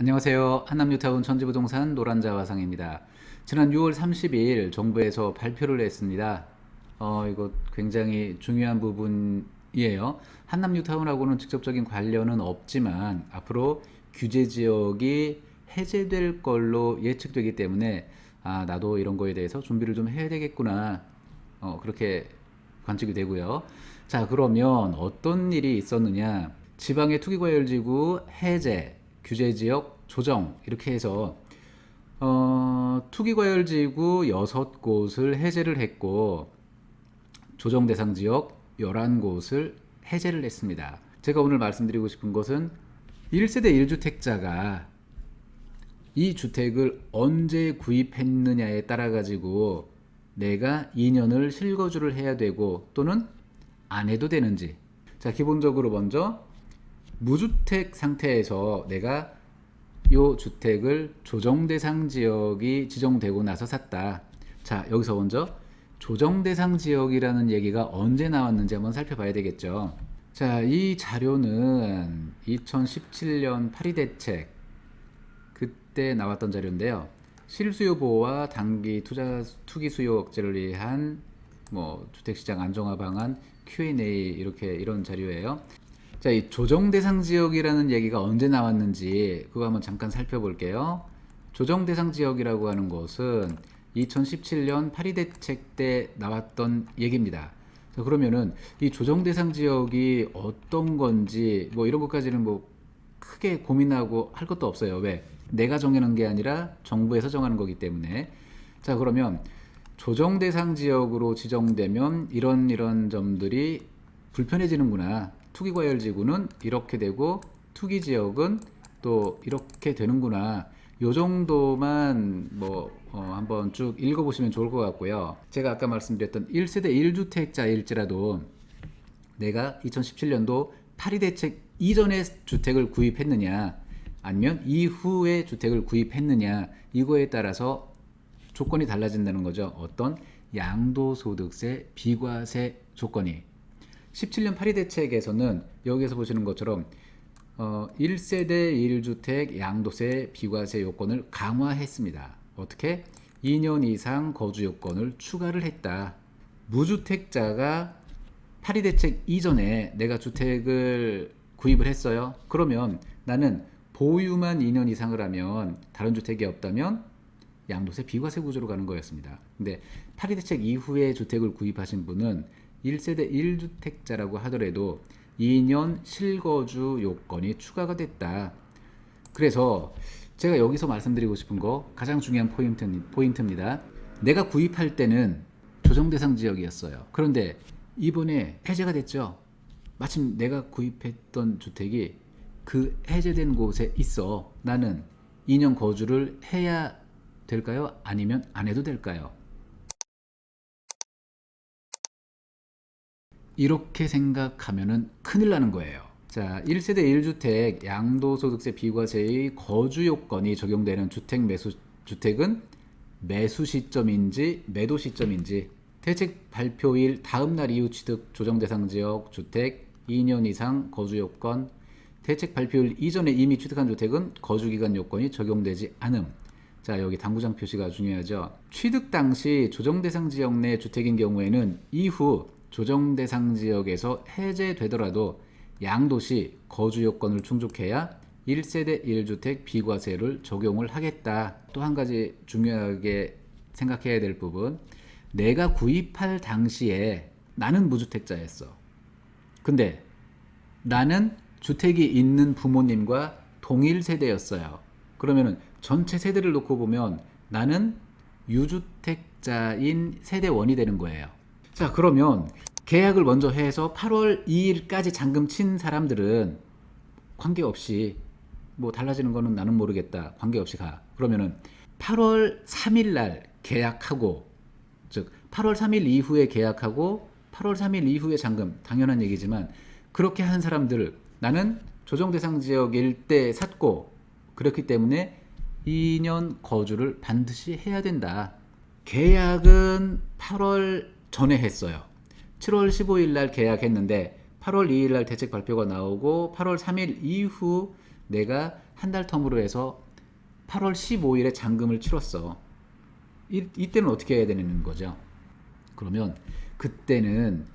안녕하세요. 한남뉴타운 천지부동산 노란자 화상입니다. 지난 6월 30일 정부에서 발표를 했습니다. 어, 이거 굉장히 중요한 부분이에요. 한남뉴타운하고는 직접적인 관련은 없지만 앞으로 규제 지역이 해제될 걸로 예측되기 때문에 아, 나도 이런 거에 대해서 준비를 좀 해야 되겠구나. 어, 그렇게 관측이 되고요. 자, 그러면 어떤 일이 있었느냐? 지방의 투기과열지구 해제, 규제지역 조정 이렇게 해서 어, 투기과열지구 6곳을 해제를 했고 조정 대상 지역 11곳을 해제를 했습니다. 제가 오늘 말씀드리고 싶은 것은 1세대 1주택자가 이 주택을 언제 구입했느냐에 따라 가지고 내가 2년을 실거주를 해야 되고 또는 안 해도 되는지. 자, 기본적으로 먼저 무주택 상태에서 내가 요 주택을 조정 대상 지역이 지정되고 나서 샀다. 자, 여기서 먼저 조정 대상 지역이라는 얘기가 언제 나왔는지 한번 살펴봐야 되겠죠. 자, 이 자료는 2017년 파리 대책 그때 나왔던 자료인데요. 실수요 보호와 단기 투자 투기 수요 억제를 위한 뭐 주택 시장 안정화 방안 Q&A 이렇게 이런 자료예요. 자, 이 조정 대상 지역이라는 얘기가 언제 나왔는지 그거 한번 잠깐 살펴볼게요. 조정 대상 지역이라고 하는 것은 2017년 파리 대책 때 나왔던 얘기입니다. 자, 그러면은 이 조정 대상 지역이 어떤 건지 뭐 이런 것까지는 뭐 크게 고민하고 할 것도 없어요. 왜? 내가 정하는 게 아니라 정부에서 정하는 거기 때문에. 자, 그러면 조정 대상 지역으로 지정되면 이런 이런 점들이 불편해지는구나. 투기 과열 지구는 이렇게 되고 투기 지역은 또 이렇게 되는구나. 요 정도만 뭐 어, 한번 쭉 읽어보시면 좋을 것 같고요. 제가 아까 말씀드렸던 1세대 1주택자일지라도 내가 2017년도 파리 대책 이전에 주택을 구입했느냐 아니면 이후에 주택을 구입했느냐 이거에 따라서 조건이 달라진다는 거죠. 어떤 양도소득세 비과세 조건이 17년 파리 대책에서는 여기에서 보시는 것처럼 어, 1세대 1주택 양도세 비과세 요건을 강화했습니다. 어떻게? 2년 이상 거주 요건을 추가를 했다. 무주택자가 파리 대책 이전에 내가 주택을 구입을 했어요. 그러면 나는 보유만 2년 이상을 하면 다른 주택이 없다면 양도세 비과세 구조로 가는 거였습니다. 근데 파리 대책 이후에 주택을 구입하신 분은 1세대 1주택자라고 하더라도 2년 실거주 요건이 추가가 됐다. 그래서 제가 여기서 말씀드리고 싶은 거 가장 중요한 포인트, 포인트입니다. 내가 구입할 때는 조정 대상 지역이었어요. 그런데 이번에 해제가 됐죠. 마침 내가 구입했던 주택이 그 해제된 곳에 있어. 나는 2년 거주를 해야 될까요? 아니면 안 해도 될까요? 이렇게 생각하면은 큰일 나는 거예요. 자, 1세대 1주택 양도소득세 비과세의 거주 요건이 적용되는 주택 매수 주택은 매수 시점인지 매도 시점인지 대책 발표일 다음 날 이후 취득 조정 대상 지역 주택 2년 이상 거주 요건 대책 발표일 이전에 이미 취득한 주택은 거주 기간 요건이 적용되지 않음. 자, 여기 당구장 표시가 중요하죠. 취득 당시 조정 대상 지역 내 주택인 경우에는 이후 조정 대상 지역에서 해제되더라도 양도시 거주 요건을 충족해야 1세대 1주택 비과세를 적용을 하겠다. 또 한 가지 중요하게 생각해야 될 부분. 내가 구입할 당시에 나는 무주택자였어. 근데 나는 주택이 있는 부모님과 동일 세대였어요. 그러면은 전체 세대를 놓고 보면 나는 유주택자인 세대 원이 되는 거예요. 자, 그러면 계약을 먼저 해서 8월 2일까지 잔금 친 사람들은 관계없이 뭐 달라지는 거는 나는 모르겠다. 관계없이 가. 그러면은 8월 3일 날 계약하고 즉 8월 3일 이후에 계약하고 8월 3일 이후에 잔금 당연한 얘기지만 그렇게 한 사람들 나는 조정 대상 지역일 때 샀고 그렇기 때문에 2년 거주를 반드시 해야 된다. 계약은 8월 전에 했어요. 7월 15일 날 계약했는데 8월 2일 날 대책 발표가 나오고 8월 3일 이후 내가 한 달 텀으로 해서 8월 15일에 잔금을 치렀어. 이, 이때는 어떻게 해야 되는 거죠? 그러면 그때는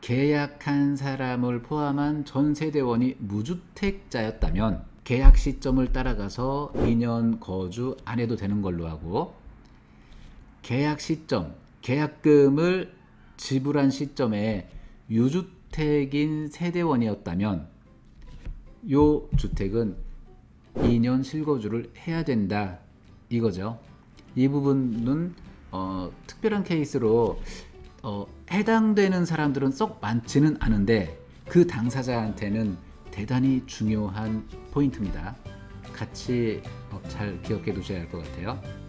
계약한 사람을 포함한 전 세대원이 무주택자였다면 계약 시점을 따라가서 2년 거주 안 해도 되는 걸로 하고 계약 시점, 계약금을 지불한 시점에 유주택인 세대원이었다면 요 주택은 2년 실거주를 해야 된다 이거죠. 이 부분은 어, 특별한 케이스로 어, 해당되는 사람들은 썩 많지는 않은데 그 당사자한테는 대단히 중요한 포인트입니다. 같이 어, 잘 기억해 두셔야 할 것 같아요.